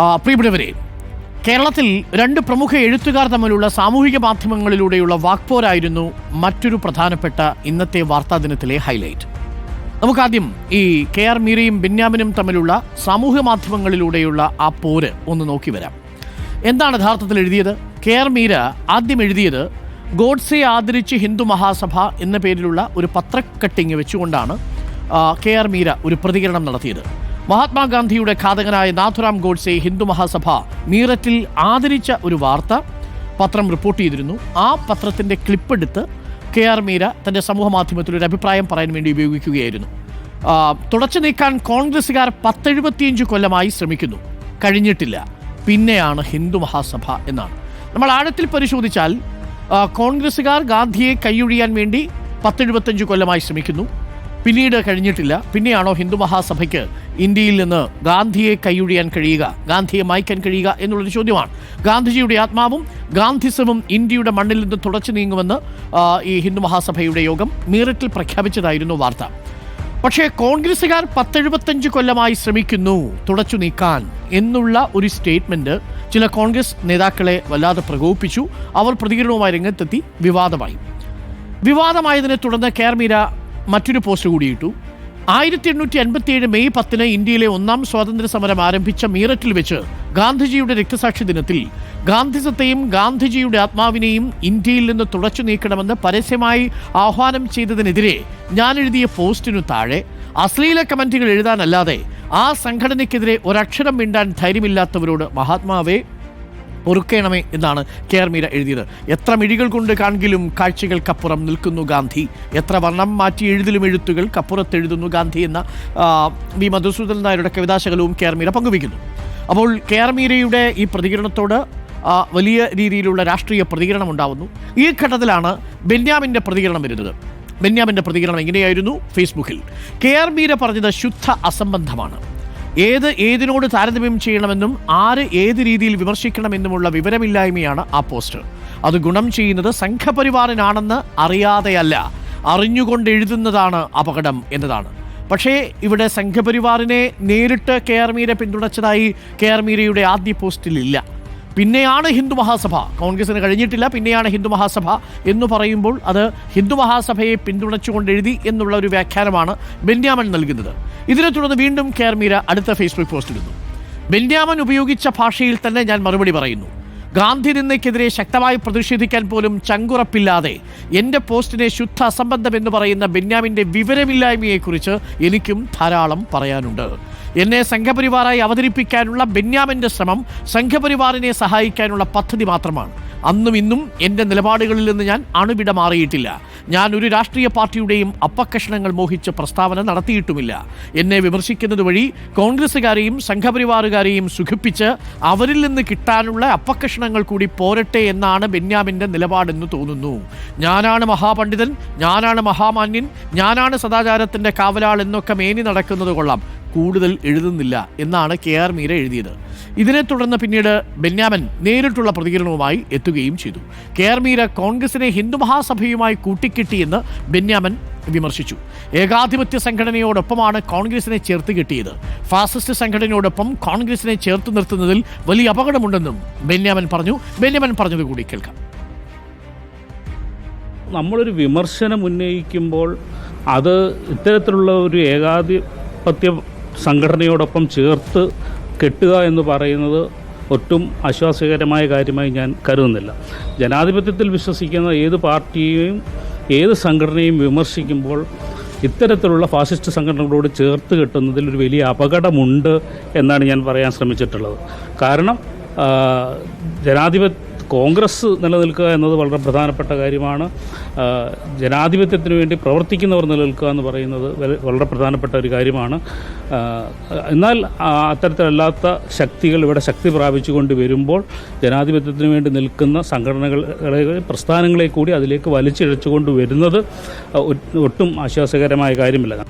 പ്രിയപ്പെട്ടവരെ കേരളത്തിൽ രണ്ട് പ്രമുഖ എഴുത്തുകാർ തമ്മിലുള്ള സാമൂഹിക മാധ്യമങ്ങളിലൂടെയുള്ള വാക്പോരായിരുന്നു മറ്റൊരു പ്രധാനപ്പെട്ട ഇന്നത്തെ വാർത്താ ദിനത്തിലെ ഹൈലൈറ്റ്. നമുക്കാദ്യം ഈ കെ ആർ മീരയും ബിന്യാമിനും തമ്മിലുള്ള സാമൂഹ്യ മാധ്യമങ്ങളിലൂടെയുള്ള ആ പോര് ഒന്ന് നോക്കി വരാം. എന്താണ് യഥാർത്ഥത്തിൽ എഴുതിയത്? കെ ആർ മീര ആദ്യം എഴുതിയത് ഗോഡ്സെ ആദരിച്ച് ഹിന്ദു മഹാസഭ എന്ന പേരിലുള്ള ഒരു പത്രക്കട്ടിങ് വെച്ചുകൊണ്ടാണ് കെ ആർ മീര ഒരു പ്രതികരണം നടത്തിയത്. മഹാത്മാഗാന്ധിയുടെ ഘാതകനായ നാഥുറാം ഗോഡ്സെ ഹിന്ദു മഹാസഭ മീററ്റിൽ ആദരിച്ച ഒരു വാർത്ത പത്രം റിപ്പോർട്ട് ചെയ്തിരുന്നു. ആ പത്രത്തിന്റെ ക്ലിപ്പെടുത്ത് കെ ആർ മീര തന്റെ സമൂഹ മാധ്യമത്തിൽ ഒരു അഭിപ്രായം പറയാൻ വേണ്ടി ഉപയോഗിക്കുകയായിരുന്നു. തുടച്ചു നീക്കാൻ കോൺഗ്രസുകാർ പത്തെഴുപത്തിയഞ്ച് കൊല്ലമായി ശ്രമിക്കുന്നു. കഴിഞ്ഞിട്ടില്ല. പിന്നെയാണ് ഹിന്ദു മഹാസഭ എന്നാണ്. നമ്മൾ ആഴത്തിൽ പരിശോധിച്ചാൽ കോൺഗ്രസ്സുകാർ ഗാന്ധിയെ കൈയൊഴിയാൻ വേണ്ടി പത്തെഴുപത്തഞ്ച് കൊല്ലമായി ശ്രമിക്കുന്നു. പിന്നീട് കഴിഞ്ഞിട്ടില്ല. പിന്നെയാണോ ഹിന്ദു മഹാസഭയ്ക്ക് ഇന്ത്യയിൽ നിന്ന് ഗാന്ധിയെ കൈയൊഴിയാൻ കഴിയുക ഗാന്ധിയെ മായ്ക്കാൻ കഴിയുക എന്നുള്ളൊരു ചോദ്യമാണ്. ഗാന്ധിജിയുടെ ആത്മാവും ഗാന്ധിസവും ഇന്ത്യയുടെ മണ്ണിൽ നിന്ന് തുടച്ചു നീങ്ങുമെന്ന് ഈ ഹിന്ദു മഹാസഭയുടെ യോഗം മീററ്റിൽ പ്രഖ്യാപിച്ചതായിരുന്നു വാർത്ത. പക്ഷേ കോൺഗ്രസുകാർ പത്തെഴുപത്തഞ്ച് കൊല്ലമായി ശ്രമിക്കുന്നു തുടച്ചു നീക്കാൻ എന്നുള്ള ഒരു സ്റ്റേറ്റ്മെന്റ് ചില കോൺഗ്രസ് നേതാക്കളെ വല്ലാതെ പ്രകോപിപ്പിച്ചു. അവർ പ്രതികരണവുമായി രംഗത്തെത്തി വിവാദമായി. വിവാദമായതിനെ തുടർന്ന് കേർമീര മറ്റൊരു പോസ്റ്റ് കൂടി ഇട്ടു. ആയിരത്തി എണ്ണൂറ്റി അൻപത്തിയേഴ് മെയ് പത്തിന് ഇന്ത്യയിലെ ഒന്നാം സ്വാതന്ത്ര്യ സമരം ആരംഭിച്ച മീററ്റിൽ വെച്ച് ഗാന്ധിജിയുടെ രക്തസാക്ഷി ദിനത്തിൽ ഗാന്ധിസത്തെയും ഗാന്ധിജിയുടെ ആത്മാവിനെയും ഇന്ത്യയിൽ നിന്ന് തുടച്ചു നീക്കണമെന്ന് പരസ്യമായി ആഹ്വാനം ചെയ്തതിനെതിരെ ഞാൻ എഴുതിയ പോസ്റ്റിനു താഴെ അശ്ലീല കമന്റുകൾ എഴുതാനല്ലാതെ ആ സംഘടനയ്ക്കെതിരെ ഒരക്ഷരം മിണ്ടാൻ ധൈര്യമില്ലാത്തവരോട് മഹാത്മാവേ പൊറുക്കേണമേ എന്നാണ് കെ ആർ മീര എഴുതിയത്. എത്ര മിഴികൾ കൊണ്ട് കാൺകിലും കാഴ്ചകൾക്കപ്പുറം നിൽക്കുന്നു ഗാന്ധി. എത്ര വർണം മാറ്റി എഴുതിലും എഴുത്തുകൾ കപ്പുറത്തെഴുതുന്നു ഗാന്ധി എന്ന വി മധുസൂദൻ നായരുടെ കവിതാശകലവും കെ ആർ പങ്കുവയ്ക്കുന്നു. അപ്പോൾ കെ ആർ ഈ പ്രതികരണത്തോട് വലിയ രീതിയിലുള്ള രാഷ്ട്രീയ പ്രതികരണം ഉണ്ടാവുന്നു. ഈ ഘട്ടത്തിലാണ് ബെന്യാമിന്റെ പ്രതികരണം വരുന്നത്. ബെന്യാമിന്റെ പ്രതികരണം എങ്ങനെയായിരുന്നു? ഫേസ്ബുക്കിൽ. കെ ആർ മീര പറഞ്ഞത് ശുദ്ധ അസംബന്ധമാണ്. ഏത് ഏതിനോട് താരതമ്യം ചെയ്യണമെന്നും ആര് ഏത് രീതിയിൽ വിമർശിക്കണമെന്നുമുള്ള വിവരമില്ലായ്മയാണ് ആ പോസ്റ്റ് അത് ഗുണം ചെയ്യുന്നത് സംഘപരിവാറിനാണെന്ന് അറിയാതെയല്ല അറിഞ്ഞുകൊണ്ട് എഴുതുന്നതാണ് അപകടം എന്നതാണ്. പക്ഷേ ഇവിടെ സംഘപരിവാറിനെ നേരിട്ട് കെ ആർ മീര പിന്തുണച്ചതായി കെ ആർ മീരയുടെ ആദ്യ പോസ്റ്റിലില്ല. പിന്നെയാണ് ഹിന്ദു മഹാസഭ. കോൺഗ്രസിന് കഴിഞ്ഞിട്ടില്ല പിന്നെയാണ് ഹിന്ദു മഹാസഭ എന്ന് പറയുമ്പോൾ അത് ഹിന്ദു മഹാസഭയെ പിന്തുണച്ചുകൊണ്ട് എഴുതി എന്നുള്ള ഒരു വ്യാഖ്യാനമാണ് ബെന്യാമൻ നൽകുന്നത്. ഇതിനെ തുടർന്ന് വീണ്ടും കേർമീര അടുത്ത ഫേസ്ബുക്ക് പോസ്റ്റ് ഇടുന്നു. ബെന്യാമൻ ഉപയോഗിച്ച ഭാഷയിൽ തന്നെ ഞാൻ മറുപടി പറയുന്നു. ഗാന്ധി നിന്നയ്ക്കെതിരെ ശക്തമായി പ്രതിഷേധിക്കാൻ പോലും ചങ്കുറപ്പില്ലാതെ എന്റെ പോസ്റ്റിനെ ശുദ്ധ അസംബന്ധമെന്ന് പറയുന്ന ബെന്യാമിന്റെ വിവരമില്ലായ്മയെക്കുറിച്ച് എനിക്കും ധാരാളം പറയാനുണ്ട്. എന്നെ സംഘപരിവാറായി അവതരിപ്പിക്കാനുള്ള ബെന്യാമിന്റെ ശ്രമം സംഘപരിവാറിനെ സഹായിക്കാനുള്ള പദ്ധതി മാത്രമാണ്. അന്നും ഇന്നും എന്റെ നിലപാടുകളിൽ നിന്ന് ഞാൻ അണുവിട മാറിയിട്ടില്ല. ഞാൻ ഒരു രാഷ്ട്രീയ പാർട്ടിയുടെയും അപ്പക്കഷണങ്ങൾ മോഹിച്ച് പ്രസ്താവന നടത്തിയിട്ടുമില്ല. എന്നെ വിമർശിക്കുന്നത് വഴി കോൺഗ്രസ്സുകാരെയും സംഘപരിവാറുകാരെയും സുഖിപ്പിച്ച് അവരിൽ നിന്ന് കിട്ടാനുള്ള അപ്പക്കഷണങ്ങൾ കൂടി പോരട്ടെ എന്നാണ് ബെന്യാമിന്റെ നിലപാടെന്ന് തോന്നുന്നു. ഞാനാണ് മഹാപണ്ഡിതൻ ഞാനാണ് മഹാമാന്യൻ ഞാനാണ് സദാചാരത്തിന്റെ കാവലാൾ എന്നൊക്കെ മേനി നടക്കുന്നത് കൊള്ളാം. കൂടുതൽ എഴുതുന്നില്ല എന്നാണ് കെ ആർ മീര എഴുതിയത്. ഇതിനെ തുടർന്ന് പിന്നീട് ബെന്യാമൻ നേരിട്ടുള്ള പ്രതികരണവുമായി എത്തുകയും ചെയ്തു. കെ ആർ മീര കോൺഗ്രസിനെ ഹിന്ദു മഹാസഭയുമായി കൂട്ടിക്കെട്ടിയെന്ന് ബെന്യാമൻ വിമർശിച്ചു. ഏകാധിപത്യ സംഘടനയോടൊപ്പമാണ് കോൺഗ്രസിനെ ചേർത്ത് കിട്ടിയത്. ഫാസിസ്റ്റ് സംഘടനയോടൊപ്പം കോൺഗ്രസിനെ ചേർത്ത് നിർത്തുന്നതിൽ വലിയ അപകടമുണ്ടെന്നും ബെന്യാമൻ പറഞ്ഞു. ബെന്യാമൻ പറഞ്ഞത് കൂടി കേൾക്കാം. നമ്മളൊരു വിമർശനം ഉന്നയിക്കുമ്പോൾ അത് ഇത്തരത്തിലുള്ള ഒരു ഏകാധിപത്യ സംഘടനയോടൊപ്പം ചേർത്ത് കെട്ടുക എന്ന് പറയുന്നത് ഒട്ടും ആശ്വാസകരമായ കാര്യമായി ഞാൻ കരുതുന്നില്ല. ജനാധിപത്യത്തിൽ വിശ്വസിക്കുന്ന ഏത് പാർട്ടിയെയും ഏത് സംഘടനയും വിമർശിക്കുമ്പോൾ ഇത്തരത്തിലുള്ള ഫാസിസ്റ്റ് സംഘടനകളോട് ചേർത്ത് കെട്ടുന്നതിൽ ഒരു വലിയ അപകടമുണ്ട് എന്നാണ് ഞാൻ പറയാൻ ശ്രമിച്ചിട്ടുള്ളത്. കാരണം ജനാധിപത്യ കോൺഗ്രസ് നിലനിൽക്കുക എന്നത് വളരെ പ്രധാനപ്പെട്ട കാര്യമാണ്. ജനാധിപത്യത്തിന് വേണ്ടി പ്രവർത്തിക്കുന്നവർ നിലനിൽക്കുക എന്ന് പറയുന്നത് വളരെ പ്രധാനപ്പെട്ട ഒരു കാര്യമാണ്. എന്നാൽ അത്തരത്തിലല്ലാത്ത ശക്തികൾ ഇവിടെ ശക്തി പ്രാപിച്ചുകൊണ്ട് വരുമ്പോൾ ജനാധിപത്യത്തിന് വേണ്ടി നിൽക്കുന്ന സംഘടനകളെ പ്രസ്ഥാനങ്ങളെ കൂടി അതിലേക്ക് വലിച്ചിഴച്ചുകൊണ്ട് വരുന്നത് ഒട്ടും ആശ്വാസകരമായ കാര്യമില്ല.